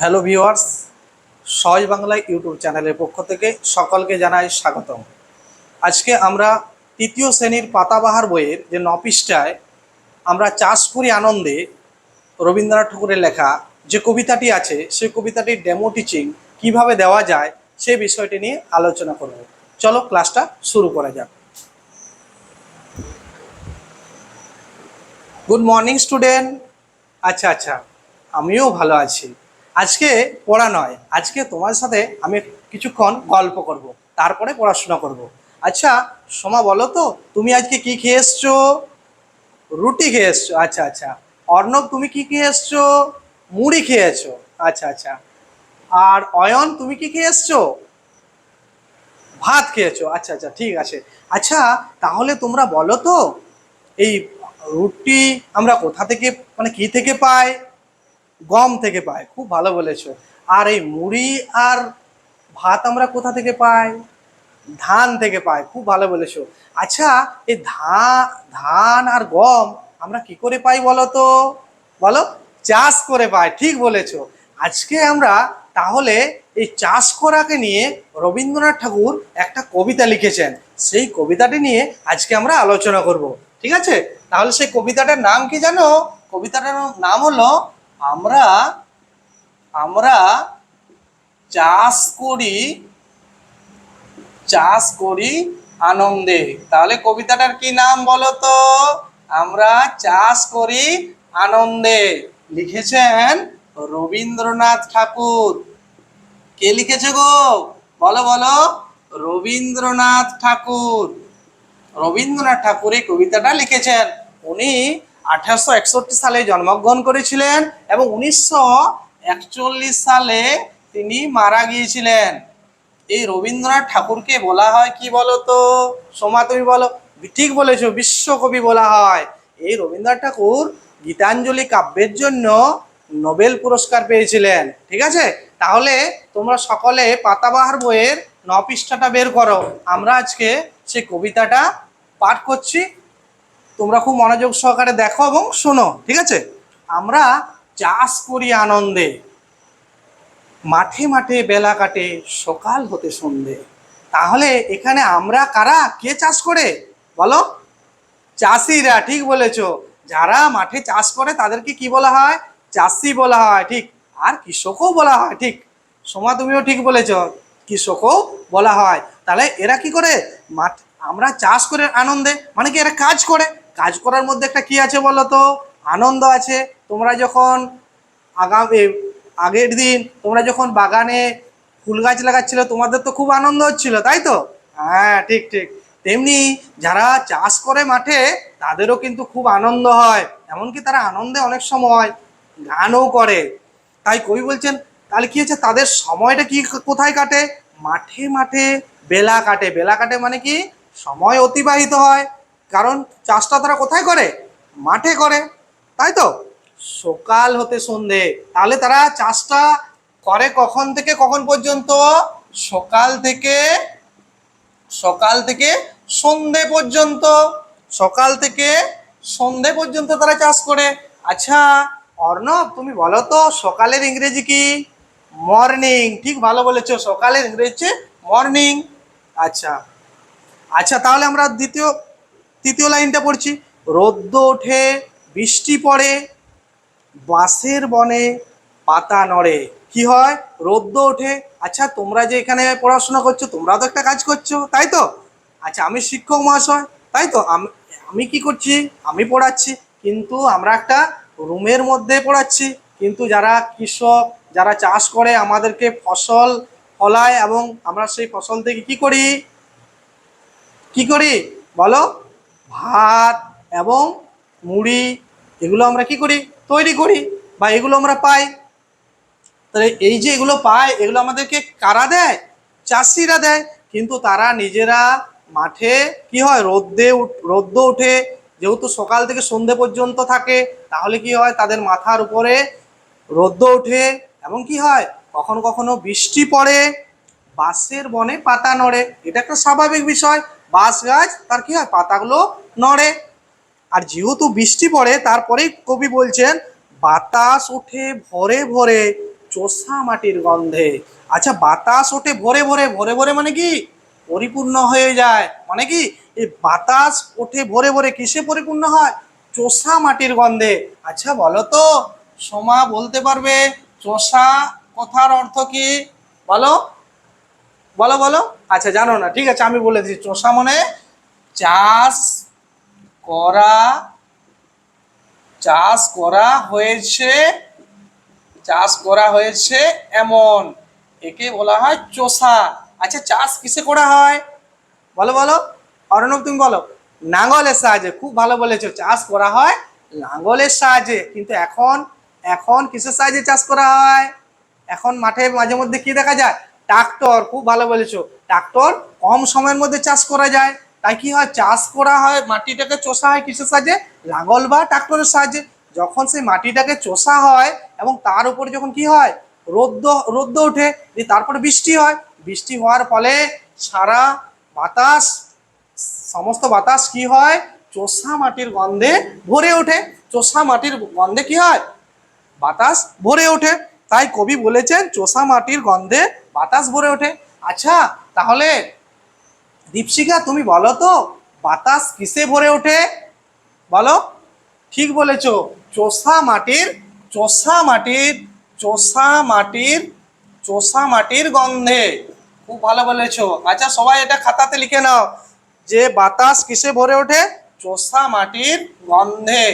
Hello viewers, সহজ Bangla YouTube চ্যানেলের পক্ষ থেকে সকলকে জানাই স্বাগতম। আজকে আমরা তৃতীয় শ্রেণির পাতাবাহার বইয়ের যে নপিসটায় আমরা চাষ করি আনন্দে রবীন্দ্রনাথ ঠাকুরের লেখা যে কবিতাটি আছে, সেই কবিতাটির ডেমো টিচিং কীভাবে দেওয়া যায় সেই বিষয়টি নিয়ে আলোচনা করব। চলো ক্লাসটা শুরু করা যাক। Good morning student. আচ্ছা আচ্ছা আমিও ভালো আছি। আজকে পড়া নয়, আজকে তোমার সাথে আমি কিছুক্ষণ গল্প করব, তারপরে পড়াশোনা করব। আচ্ছা সোমা বলো তো, তুমি আজকে কি খেয়ে এসছো? রুটি খেয়ে এসছো আচ্ছা আচ্ছা। অর্ণব, তুমি কি খেয়ে এসছো? মুড়ি খেয়েছো আচ্ছা আচ্ছা। আর অয়ন, তুমি কি খেয়ে এসছো? ভাত খেয়েছো আচ্ছা আচ্ছা ঠিক আছে। আচ্ছা তাহলে তোমরা বলো তো, এই রুটি আমরা কোথা থেকে মানে কি থেকে পাই? গম থেকে পাই খুব ভালো বলেছ। আর এই মুড়ি আর ভাত আমরা কোথা থেকে পাই? ধান থেকে পাই, খুব ভালো বলেছ। আচ্ছা এই ধান ধান আর গম আমরা কি করে পাই বলো তো? বলো, চাষ করে পাই, ঠিক বলেছ। আজকে আমরা তাহলে এই চাষ করাকে নিয়ে রবীন্দ্রনাথ ঠাকুর একটা কবিতা লিখেছেন। সেই কবিতাটি নিয়ে আজকে আমরা আলোচনা করব, ঠিক আছে? তাহলে সেই কবিতাটার নাম কি জানো? কবিতাটার নাম হলো আমরা আমরা চাষ করি চাষ করি আনন্দে। তাহলে কবিতাটার কি নাম বলো তো? আমরা চাষ করি আনন্দে। লিখেছেন রবীন্দ্রনাথ ঠাকুর। কে লিখেছে গো? বলো বলো। রবীন্দ্রনাথ ঠাকুর। রবীন্দ্রনাথ ঠাকুর এই কবিতাটা লিখেছেন। উনি আঠারোশো একষট্টি সালে জন্মগ্রহণ করেছিলেন এবং উনিশশো একচল্লিশ সালে তিনি মারা গিয়েছিলেন। এই রবীন্দ্রনাথ ঠাকুরকে বলা হয় কি বলো তো সোমা তুমি বলো। ঠিক বলেছ, বিশ্বকবি বলা হয়। এই রবীন্দ্রনাথ ঠাকুর গীতাঞ্জলি কাব্যের জন্য নোবেল পুরস্কার পেয়েছিলেন। ঠিক আছে? তাহলে তোমরা সকলে পাতাবাহার বইয়ের ন পৃষ্ঠাটা বের করো। আমরা আজকে সেই কবিতাটা পাঠ করছি। তোমরা খুব মনোযোগ সহকারে দেখো এবং শোনো, ঠিক আছে? আমরা চাষ করি আনন্দে। মাঠে মাঠে বেলা কাটে, সকাল হতে সন্ধে। তাহলে এখানে আমরা কারা? কে চাষ করে? বলো? চাষিরা, ঠিক বলেছ। যারা মাঠে চাষ করে, তাদেরকে কি বলা হয়? চাষি বলা হয়, ঠিক। আর কৃষকও বলা হয়, ঠিক। সোমা, তুমিও ঠিক বলেছ, কৃষকও বলা হয়। তাহলে এরা কি করে? মাঠ, আমরা চাষ করে আনন্দে। মানে কি এরা কাজ করে? কাজ করার মধ্যে একটা কি আছে বলো তো? আনন্দ আছে। তোমরা যখন আগামী আগের দিন তোমরা যখন বাগানে ফুল গাছ লাগাচ্ছিলে, তোমাদের তো খুব আনন্দ হচ্ছিল, তাই তো? হ্যাঁ ঠিক ঠিক। তেমনি যারা চাষ করে মাঠে, তাদেরও কিন্তু খুব আনন্দ হয়। এমনকি তারা আনন্দে অনেক সময় গানও করে। তাই কবি বলছেন, তাহলে কি হচ্ছে? তাদের সময়টা কি কোথায় কাটে? মাঠে মাঠে বেলা কাটে। বেলা কাটে মানে কি? সময় অতিবাহিত হয়। কারণ চাষটা তারা কোথায় করে? মাঠে করে, তাই তো? সকাল হতে সন্ধে। তাহলে তারা চাষটা করে কখন থেকে, কখন পর্যন্ত? সকাল থেকে সকাল থেকে সন্ধে পর্যন্ত। সকাল থেকে সন্ধে পর্যন্ত তারা চাষ করে। আচ্ছা অর্ণব, তুমি বলো তো, সকালের ইংরেজি কি? মর্নিং। ঠিক ভালো বলেছ, সকালের ইংরেজি মর্নিং। আচ্ছা। আচ্ছা তাহলে আমরা দ্বিতীয় তৃতীয় লাইনটা পড়ছি। রোদ্দ ওঠে, বৃষ্টি পড়ে, বাঁশের বনে পাতা নড়ে। কি হয়? রোদ্দ ওঠে। আচ্ছা তোমরা যে এখানে পড়াশোনা করছ তোমরাও তো একটা কাজ করছ, তাই তো? আচ্ছা আমি শিক্ষক মহাশয়, তাই তো? আমি আমি কি করছি? আমি পড়াচ্ছি। কিন্তু আমরা একটা রুমের মধ্যে পড়াচ্ছি। কিন্তু যারা কৃষক, যারা চাষ করে, আমাদেরকে ফসল ফলায় এবং আমরা সেই ফসল থেকে কি করি? কি করি? বলো। ভাত এবং মুড়ি, এগুলো আমরা কি করি? তৈরি করি বা এগুলো আমরা পাই। তাহলে এই যে এগুলো পায়, এগুলো আমাদেরকে কারা দেয়? চাষিরা দেয়। কিন্তু তারা নিজেরা মাঠে কি হয়? রোদ্দে রোদ্দ ওঠে। যেহেতু সকাল থেকে সন্ধে পর্যন্ত থাকে, তাহলে কি হয়? তাদের মাথার উপরে রোদ্দ ওঠে এবং কি হয়? কখনো কখনো বৃষ্টি পড়ে, বাঁশের বনে পাতা নড়ে। এটা একটা স্বাভাবিক বিষয়। বাঁশ গাছ, তার কি হয়? পাতাগুলো নড়ে। আর যেহেতু বৃষ্টি পড়ে, তারপরেই কবি বলছেন, বাতাস ওঠে ভরে ভরে চোষা মাটির গন্ধে। আচ্ছা বাতাস ওঠে ভরে ভরে ভরে ভরে মানে কি? পরিপূর্ণ হয়ে যায়। মানে কি? এই বাতাস ওঠে ভরে ভরে কিসে পরিপূর্ণ হয়? চোষা মাটির গন্ধে। আচ্ছা বলো তো, সোমা বলতে পারবে, চোষা কথার অর্থ কি? বলো। বলো বলো? আচ্ছা জানো না, ঠিক আছে, আমি বলে দিচ্ছি। চোষা মানে চাষ করা চাষ করা হয়েছে, চাষ করা হয়েছে এমন, একে বলা হয় চোষা। আচ্ছা চাষ কিসে করা হয়? বলো বলো। অরণব, তুমি বলো। নাঙ্গলের সাহায্যে, খুব ভালো বলেছ। চাষ করা হয় লাঙ্গলের সাহায্যে, কিন্তু এখন এখন কিসের সাহায্যে চাষ করা হয়? এখন মাঠে মাঝে মধ্যে কি দেখা যায়? ট্রাক্টর, খুব ভালো বলেছ। ট্রাক্টর কম সময়ের মধ্যে চাষ করা যায়। তাই কি হয়? চাষ করা হয়, মাটিটাকে চষা হয় কিসের সাহায্যে? লাঙ্গল বা ট্রাক্টরের সাহায্যে। যখন সেই মাটিটাকে চষা হয় এবং তার উপরে যখন কি হয়? রোদ্দ রোদ্দ ওঠে তারপরে বৃষ্টি হয়। বৃষ্টি হওয়ার ফলে সারা বাতাস, সমস্ত বাতাস কি হয়? চোষা মাটির গন্ধে ভরে ওঠে। চোষা মাটির গন্ধে কি হয়? বাতাস ভরে ওঠে। তাই কবি বলেছেন, চোষা মাটির গন্ধে বাতাস ভরে ওঠে। আচ্ছা তাহলে দীপশিখা, তুমি বলো তো, বাতাস কিসে ভরে ওঠে? বলো। ঠিক বলেছ, চোষা মাটির চোষা মাটির চোষা মাটির চোষা মাটির গন্ধে। খুব ভালো বলেছ। আচ্ছা সবাই এটা খাতাতে লিখে নাও। যে বাতাস কিসে ভরে ওঠে? চোষা মাটির গন্ধে।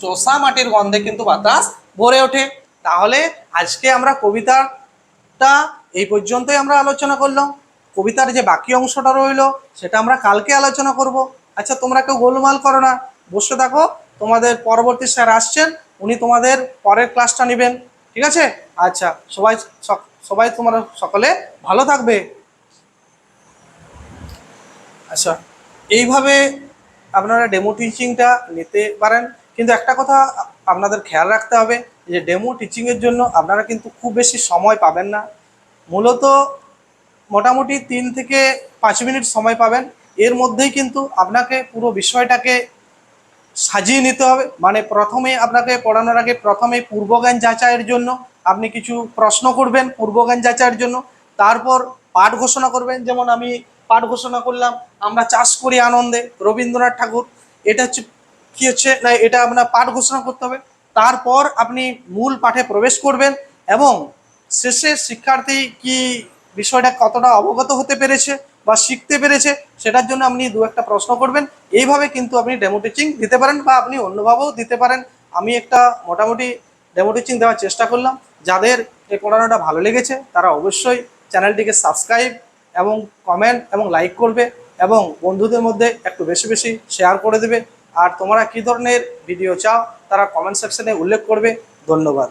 চোষা মাটির গন্ধে কিন্তু বাতাস ভরে ওঠে। তাহলে আজকে আমরা কবিতাটা এই পর্যন্তই আমরা আলোচনা করলাম। কবিতার যে বাকি অংশটা রইল, সেটা আমরা কালকে আলোচনা করব। আচ্ছা তোমরা কেউ গোলমাল করো না। বসে থাকো তোমাদের পরবর্তী স্যার আসছেন, উনি তোমাদের পরের ক্লাসটা নেবেন। ঠিক আছে? আচ্ছা সবাই সবাই তোমরা সকলে ভালো থাকবে। আচ্ছা এইভাবে আপনারা ডেমো টিচিংটা নিতে পারেন। কিন্তু একটা কথা আপনাদের খেয়াল রাখতে হবে যে ডেমো টিচিংয়ের জন্য আপনারা কিন্তু খুব বেশি সময় পাবেন না। মূলত মোটামুটি তিন থেকে পাঁচ মিনিট সময় পাবেন। এর মধ্যেই কিন্তু আপনাকে পুরো বিষয়টাকে সাজিয়ে নিতে হবে। মানে প্রথমে আপনাকে পড়ানোর আগে প্রথমে পূর্বজ্ঞান যাচাইয়ের জন্য আপনি কিছু প্রশ্ন করবেন পূর্বজ্ঞান যাচাইয়ের জন্য। তারপর পাঠ ঘোষণা করবেন। যেমন আমি পাঠ ঘোষণা করলাম, আমরা চাষ করি আনন্দে। রবীন্দ্রনাথ ঠাকুর, এটা হচ্ছে কি হচ্ছে? না, এটা আপনার পাঠ ঘোষণা করতে হবে। তারপর আপনি মূল পাঠে প্রবেশ করবেন এবং শেষে শিক্ষার্থী কি বিষয়টা কতটা অবগত হতে পেরেছে বা শিখতে পেরেছে সেটার জন্য আপনি দু একটা প্রশ্ন করবেন। এইভাবে কিন্তু আপনি ডেমো টিচিং দিতে পারেন বা আপনি অন্যভাবেও দিতে পারেন। আমি একটা মোটামুটি ডেমো টিচিং দেওয়ার চেষ্টা করলাম। যাদের এই পড়ানোটা ভালো লেগেছে, তারা অবশ্যই চ্যানেলটিকে সাবস্ক্রাইব এবং কমেন্ট এবং লাইক করবে এবং বন্ধুদের মধ্যে একটু বেশি বেশি শেয়ার করে দেবে। আর তোমরা কী ধরনের ভিডিও চাও তারা কমেন্ট সেকশনে উল্লেখ করবে। ধন্যবাদ।